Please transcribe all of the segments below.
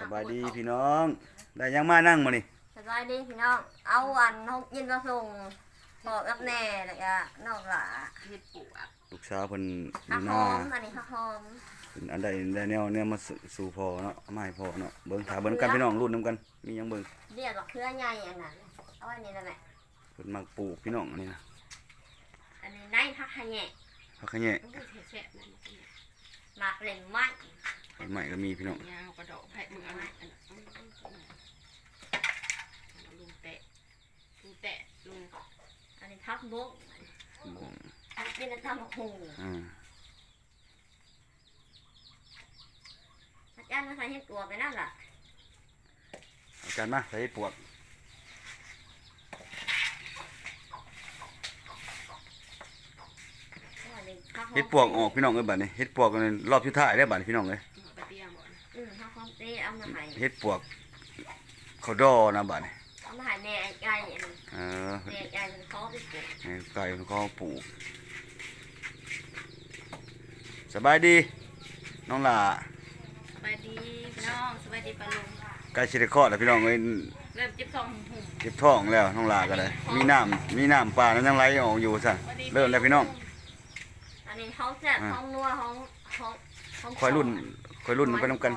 สบายดีพี่น้อง ได้ยังมานั่งมานี่สบายดีพี่น้อง เอาอันหกยินมาส่งพอกับแน่แล้วก็นอกหลาเฮ็ดปวกลูกสาวเพิ่นอผักยู่หหน้าอมอันนี้ผักหอมเพิ่นอันใดได้แนวแนวมาสู่สู่พ่อเนาะเอามาให้พ่อเนาะเบิ่งถาเบิ่งกันพี่น้องรุ่นนํกัน มีหยังเบิ่งเรียกว่าเครือใหญ่อันนั้นเอาไว้นี่นั่นแหละเพิ่นมักปลูกพี่น้องอันนี้นะอันนี้ในผักขะแหน่ผักขะแยะมันก็แซ่บๆนั่นหมากเล่มไม้ ใหม่ก็มีพี่น้องยาวกระโดดแพะมึงเอาไหนอันนั้นลุงแตะลุงแตะลุงอันนี้ผักบกบ่งผักเป็นทำผักหูอ่าอาจารย์มาใส่เห็ดตัวไปนั่นล่ะอาจารย์มาใส่ปวกอันนี้ผักหอมเฮ็ดปวกออกพี่น้องเอ้ยบัดนี้เฮ็ดปวกกันรอบสุดท้ายได้บัดนี้พี่น้องเลย มผักหอมเต้เอามาให้เฮ็ดปวกเขาดอนะบัดนี้เอามาให้แน่ไอ้ไก่อันนี้เออแน่ไก่มันเขาไปปลูกให้ไก่มันก็ปลูกสบายดี น้องหล่าสบายดีพี่น้องสบายดีปลาลุงใกล้สิได้คลอดแล้วพี่น้องเอ้ยเริ่มเจ็บท้องหุ่มเจ็บท้องแล้วน้องหล่าก็เลยมีน้ำมีน้ำปลาแล้วยังไหลออกอยู่ซะเริ่มแล้วพี่น้อง อันนี้ห้องแซ่บอ่าห้องนัวห้องห้องห้องคอยรุ่นคอยรุ่นไปน้ำกัน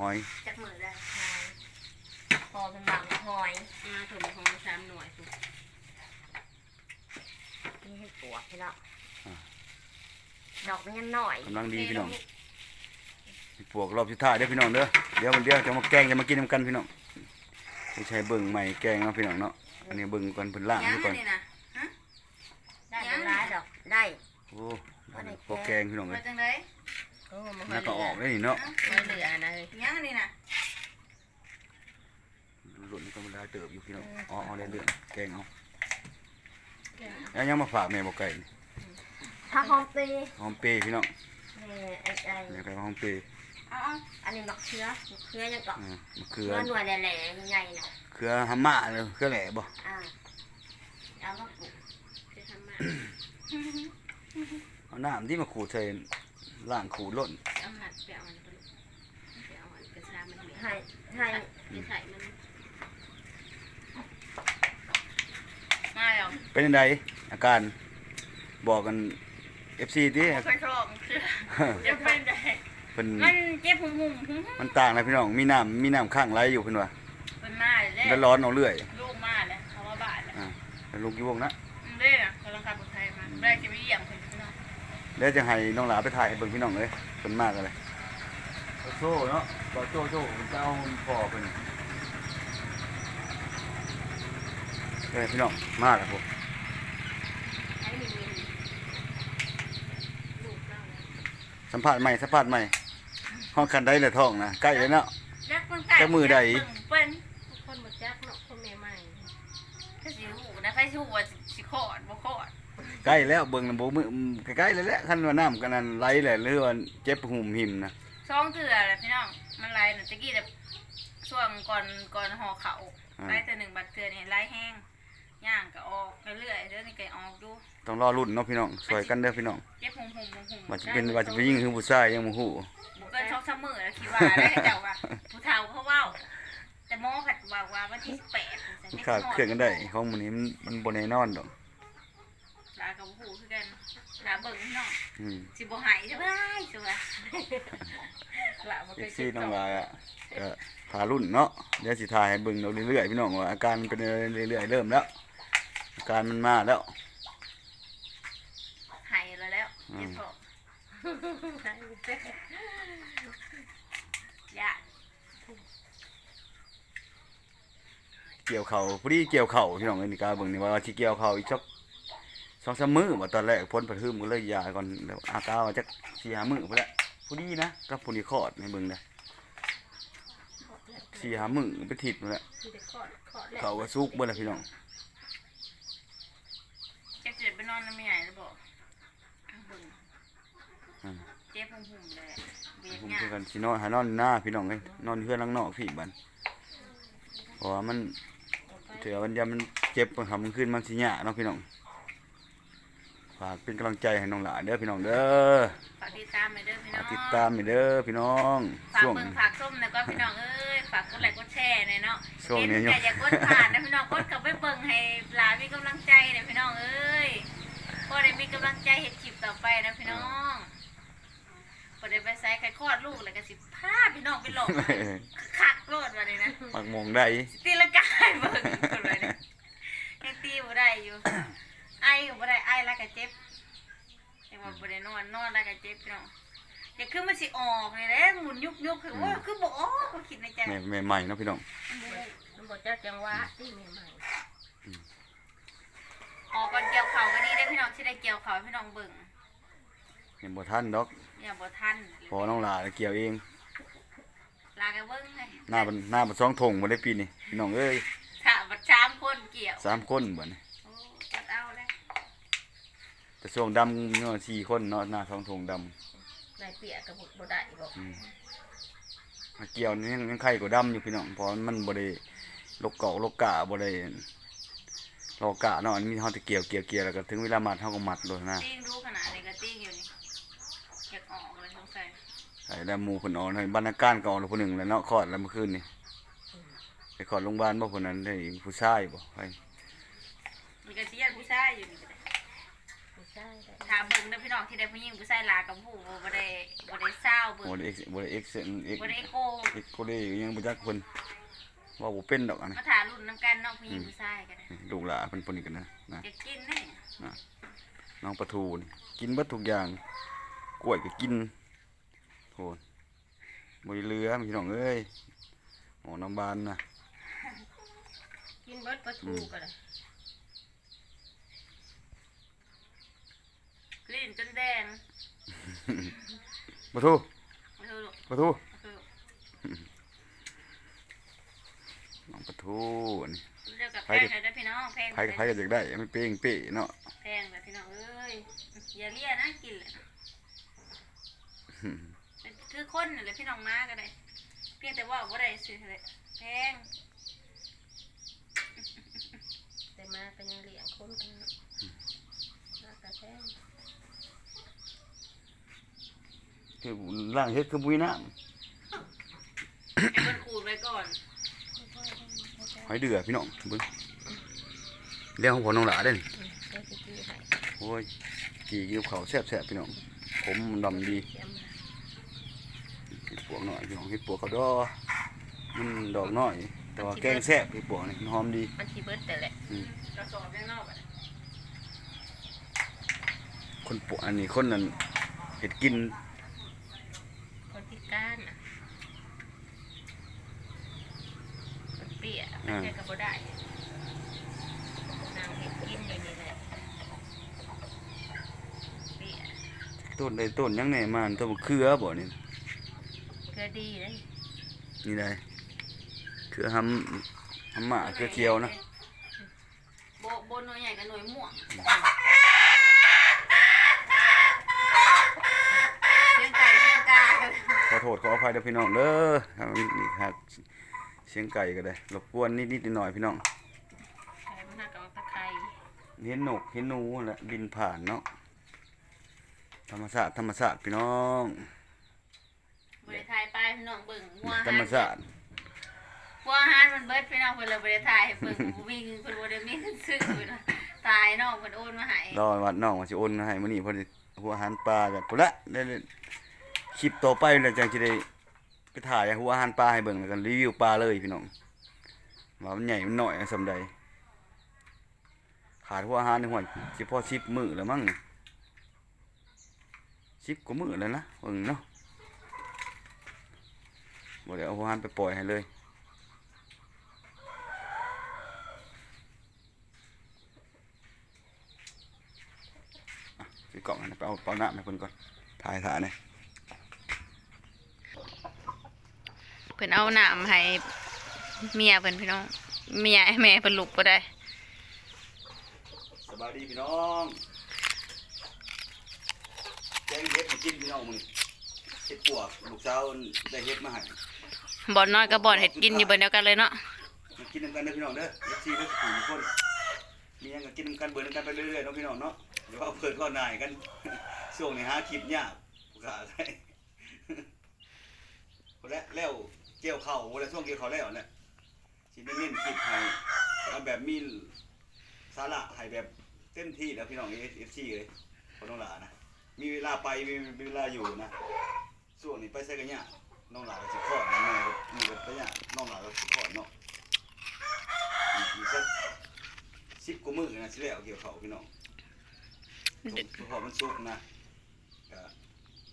หอยหอยจักมือได้หอยพอเป็นบางหอยมาถมของสามหน่วยสุดนี่ให้ปวดพี่น้องดอกมันยังหน่อยกำลังดีพี่น้องปลวกรอบสุดท้ายเด้อพี่น้องเด้อเดี๋ยวมันเดี๋ยวจะมาแกงจะมากินน้ำกันพี่น้องไม่ใช่เบิ่งใหม่แกงเนาะพี่น้องเนาะอันนี้เบิ่งก่อนเพิ่นล่างยังนี่ก่อนนี่นะได้เป็นร้ายดอกได้โอ้พอแกงพี่น้องมาเอ้ยจังได๋โอ้มัน แล้วก็ออกได้นี่เนาะไม่เหลือนะเลยยังนี่นะหล่นก็มันได้เติบอยู่พี่น้องอ๋อเอาได้เรื่องแกงเอาแล้วยังมาฝากแม่บอกไก่นี่ถ้าหอมปีหอมเปรย์พี่น้องนี่ไอ้ไอ้นี่ก็หอมเปรย์เอาอันนี้มะเขือมะเขือยังเกาะอ่ามะเขืเขืออหน่วยแหล่ๆใหญ่ๆน่ะเขือหำมะเลยเขือแหล่บ่อ่าเอามาปลูกจะทำมา เอาน้ำที่มาขูดใส่ล่างขูดล่นเอาหัดไปเอาอันไปไปเอาอันกระชามันเหลือให้ให้จะใส่มันมาแล้วเป็นยังไงอาการบอกกัน FC ติบ่ค่อยชอบจะเป็นไดเพิ่นมันเจ็บหุ่มหุ่มหุ่มมันต่างนะพี่น้องมีน้ำมีน้ำข้างไหลอยู่เพิ่นว่าเป็นมาเลยแล้วร้อนเอาเรื่อยลูกมาเลยเขาว่าบาดเลยอ่าแล้วลูกอยู่วงนะเด้นะกำลังขับรถไทยมาได้จะไปเยี่ยมเพิ่น เดี๋ยวจะให้น้องหลาไปถ่ายให้เบิ่งพี่น้องเลยเพิ่นมากเลยโซ่เนาะบ่โซ่โซ่เพิ่นเจ้าพ่อเพิ่นเอ้ยพี่น้องมากครับผมอันนี้มีลูกเล่าแล้วสัมภาษณ์ใหม่สัมภาษณ์ใหม่ห้องคันได้เลยท้องนะใกล้เลยเนาะจักเพิ่นไก่จักมือใดเพิ่นคนบ่จักเนาะคนใหม่ๆถ้าสิหูนะใครสิหูว่าสิคลอดบ่คลอด ใกล้แล้วเบิ่งน่ะบ่มืออืมใกล้ๆเลยแหละคันว่าน้ำกันนั้นไหลแหละหรือว่าเจ็บหุ่มหิมนะสองเทื่อแหละพี่น้องมันไหลน่ะตะกี้แบบช่วงก่อนก่อนห่อเขาไหลแต่หนึ่งบัดเทื่อนี่ไหลแห้งย่างก็ออกเรื่อยๆเดี๋ยวนี้ก็ออกอยู่ต้องรอรุ่นเนาะพี่น้องช่วยกันเด้อพี่น้องเจ็บหุ่มหุ่มหุ่มหุ่มว่าจะเป็นว่าจะไปยิงคือผู้ชายยังบ่ฮู้บุกเกินชอกซ้ำมือแล้วคิดว่าได้เจ้าว่าผู้เฒ่าเขาเว้าแต่หมอผัดว่าว่าวันที่สิบแปดมันขาดเคลื่อนกันได้ของมื้อนี้มันมันบ่แน่นอนดอก ลากับหูคือกันลาเบิ่งพี่น้องอืมสิบ่หายใช่ไหมใช่ไหมลาบ่เคเอ็ยกซี่น้องลายอะก็ทารุ่นเนาะเดี๋ยวสิถ่ายให้เบิ่งเราเรื่อยๆพี่น้องว่าอาการมันเป็นเรื่อยๆเริ่มแล้วอาการมันมาแล้ว หายแล้วแล้วเจ็บท้องยาเกี่ยวเข่าพอดีเกี่ยวเข่าพี่น้องเอ้ยนี่กาเบิ่งนี่ว่าสิเกี่ยวเข่าอีกสักส องสามมื้อว่าตอนแรกพ้นผัดหืมก็เลยยาก่อนแล้วอากาว่าจักสี่ห้ามื้อพุ่นแหละพอดีนะกับผู้นี้คลอดในเบิ่งนะสี่ห้ามื้อไปถิดพุ่นแหละคือจะคลอดคลอดแล้วเขาก็สุกเบิ่ละพี่น้องเจ็บเจ็บไปนอนน้ำไม่ใหญ่แล้วบอกเบิ่งอืมเจ็บหุ่มๆเลยเบียดผมงาคือกันสินอนหานอนหน้าพี่น้องเอ้ยนอนเฮือนหลังนอกพี่บันเพราะว่ามันเถื่อมันยามมันเจ็บมันทำมันขึ้นมันสิยะเนาะพี่น้อง ฝากเป็นกำลังใจให้น้องหลานเด้อพี่น้องเด้อฝากติดตามไปเด้อพี่น้องติดตามไปเด้อพี่น้องฝากช่วง เบิ่งฝากส้มแล้วก็พี่น้องเอ้ยฝากกดไลค์กดแชร์หน่อยเนาะช่วงนี้เห็นแต่อย่ากดผ่านนะพี่น้องกดกลับไปเบิ่งให้หลานมีกำลังใจนะพี่น้องเอ้ยพอได้มีกำลังใจเฮ็ดคลิปต่อไปนะพี่น้องพอได้ไปใส่ไข่คลอดลูกแล้วก็สิพาพี่น้องไปหลอกคักโลดว่าเลยนะมักมองได้ตีละกายเบิ่งคนไว้เนี่ยยังตีบ่ได้อยู่ไอ้ก็บ่ได้ไอ้แล้วก็เจ็บยังว่าบ่ได้นอนนอนแล้วก็เจ็บพี่น้องอย่าคือมันสิออกนี่แหละหมุนยุกยุกคือว่าคือบ่ออกก็คิดในใจแม่แม่ใหม่เนาะพี่น้องมันบอกจะจังหวะที่ใหม่ออกก่อนเกี่ยวเขาก็ดีได้พี่น้องสิได้เกี่ยวเขาให้พี่น้องเบิ่งยังบ่ทันดอกอย่าบ่ทันพอน้องหลาเกี่ยวเองลากันเบิ่งให้หน้าบันหน้าบันสองทงบ่ได้ปีนี้พี่น้องเอ้ยถ้าบัดชามคนเกี่ยวสามคนบ่นี่โอ้ตัดเอาแล้ว แต่ช่วงดำเนาะสี่คนเนาะหน้าสองทงดำๆนายเปียกระบุกบ่ได้บอกอืมมาเกี่ยวนี่ยังยังไข่กว่าดำอยู่พี่น้องเพราะมันบ่ได้ลกเกาะลกกะบ่ได้ลอกกะเนาะอันนี้เฮาจะเกี่ยวเกี่ยวเกี่ยวแล้วก็ถึงเวลามัดเฮาก็มัดโดยนะติ้งดูขนาดนี้ก็ติ้งอยู่นี่อยากออกเลยสงสัยไอ้แล้วหมู่เพิ่นออกในบรรณาการก็ออกแล้วผู้หนึงแล้วเนาะคลอดแล้วเมื่อคืนนี่ไปคลอดโรงพยาบาลบ่ผู้นั้นได้ผู้ชายบ่ไปมีกระเจี๊ยบผู้ชายอยู่นี่ก็ได้ไม่ ใช่ได้ถามเบิ่งนะพี่น้องที่ได้ผู้หญิงผู้ชายลากับผู้บ่ได้บ่ได้เศร้าเบิ่งบ่ได้เอ็กซ์บ่ได้เอ็กซ์เอ็กบ่ได้เอ็กโกเอ็กซ์ก็ได้ยังบ่จักเพิ่นว่าบ่เป็นดอกอันนี้มาถ่ายรุ่นน้ำกันน้องผู้หญิงผู้ชายกันนะลูกหลานเพิ่นเพิ่นนี่กันนะนะจะกินนี่น้องปลาทูนี่กินเบิดทุกอย่างกล้วยก็กินโหบ่ได้เหลือพี่น้องเอ้ยหมอน้ำบานนะกินเบิดปลาทูก็ได้ ลิ้นจนแดงปลาทูมาเถอะลูกปลาทูมาเถอะน้องปลาทูนี่เรียกกับแพงเลยนะพี่น้องแพงไผก็ไผก็อยากได้มันเป้งเป้เนาะแพงเลยพี่น้องเอ้ยอย่าเลี่ยนะกินเลยนะคือคนนี่แหละพี่น้องมาก็ได้เพียงแต่ว่าบ่ได้ซื้อเลยแพง แต่มาก็ยังเลี้ยงคนกันเนาะมากระแทง คือล่างเฮ็ดคือบุยน้ำให้มันขูดไว้ก่อนหอยเดือพี่น้องเบิ่งเรื่องของพ่อน้องหลาเด้นี่ได้สิกี้ให้โอ้ยกี่กินกับข้าวแซ่บๆพี่น้องผมดำดีเสียมาเห็ดปวกหน่อยพี่น้องเห็ดปวกเขาดอมันดอกน้อย แต่ว่าแกงแซ่บเห็ดปวกนี่มันหอมดี มันสิเบิดแต่แหละกระสอบข้างนอกอะคนปวกอันนี้คนนั้นเห็ดกินคนพิการน่ะ มันเปียกไม่ใช่ก็บ่ได้นางเห็ดกินอยู่นี่แหละเปียกต้นใดต้นหยังแหน่มาต้นมะเขือบ่นี่เกลือดีเลยนี่ได้เขือหำหำหมาเขือเขียวนะโบโบหน่วยใหญ่กับหน่วยม่วงเสียงไก่เสียงกากันขอโทษขออภัยเด้อพี่น้องเด้อถ้ามันนี่ครับ เสียงไก่ก็ได้รบกวนนิดๆหน่อยๆพี่น้องใช้มันน่ากับตะไคร้เห็นนกเห็นหนูแหละบินผ่านเนาะธรรมชาติธรรมชาติพี่น้องบริทายไปพี่น้องเบิ่งหัวธรรมชาติหัวอาหารมันเบิดพี่น้องเพิ่นเลยบริทายให้เบิ่งบ่มีเงินเพิ่นบ่ได้มีเงินซื้อเพิ่นว่าตายน้องเพิ่นโอนมาให้รอวัดน้องว่าสิโอนให้มื้อนี้เพิ่นสิหัวอาหารปลากันพุ่นละได้คลิปต่อไปแล้วจังสิได้ ไปถ่ายหัวอาหารปลาให้เบิ่งแล้วกันรีวิวปลาเลยพี่น้องว่ามันใหญ่มันหน้อยสำใดขาดหัวอาหารในหัวสิพอ10มื้อแล้วมั้ง10กว่ามือแล้วนะเบิ่งเนาะบ่ได้เอาหัวอาหารไปปล่อยให้เลยสิกล่องนนั้นไปเอาเปาน้ำให้เพิ่นก่อนถ่ายถ่ายเนี่ย เพิ่นเอาน้ำให้เมียเพิ่นพี่น้อง เมียให้แม่เพิ่นลุกบ่ได้ สบายดีพี่น้องแกงเห็ดให้กินพี่น้องมึงเห็ดปวกลูกสาวได้เห็ดมาให้บ่อนน้อยกับบ่อนเฮ็ดกินอยู่เบิ่นเดียวกันเลยเนาะมากินน้ำกันเด้อพี่น้องเด้อเอฟซีเด้อผู้ทุกคนมีหยังก็กินน้ำกันเบิ่นำกันไปเรื่อยๆเนาะพี่น้องเนาะเดี๋ยวเอาเพิ่นก็นายกันช่วงนี้หาคลิปยากผู้ขาได้พอแล้วแล้ว แจกี่ยวเข่าเวลาช่วงเกี่ยวเข่าแล้วเนี่ยสิได้เน้นคลิปให้เอาแบบมีสาระให้แบบเต็มที่แล้วพี่น้องเอฟซีเลยคนน้องหลานะมีเวลาไปมีเวลาอยู่นะส่วนนี้ไปใส่กันเนี่ยน้องหลาก็สิคลอดนะแม่มีก็ไปเนี่ยน้องหลาก็สิคลอดเนาะอีกสักสิบกว่ามือนะสิแล้วเกี่ยวเข่าพี่น้องทุกพอมันสุกนะก็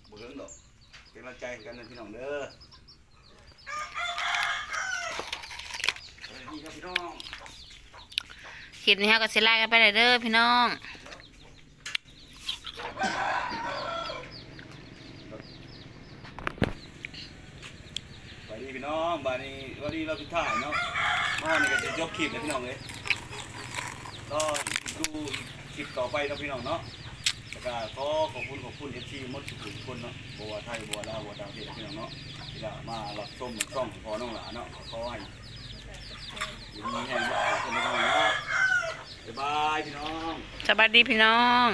บ่เฮิงดอกเป็นกำลังใจกันนะพี่น้องเด้อเฮ้ยนี่ ครับพี่น้องคลิปนี้เฮาก็สิลากันไปเลยเด้อพี่น้องสวัสดีพี่น้องบานนี้วันนี้เราพิดถ่ายเนาะมานี่ก็จะยกคลิปเลยพี่น้องเลยก็ดูคลิปต่อไปเนาะพี่น้องเนาะแล้วก็ขอขอบคุณขอบคุณเอฟซีมดทุกคนเนาะบัวาไทยบัวลาวบัวต่างประเทศพี่น้องเนาะที่ได้มารับชมช่องพอน้องหลาเนาะขอให้ อยู่มีแห่งว่าคนไม่ต้องเนาะบ๊ายบายพี่น้อง สวัสดีพี่น้อง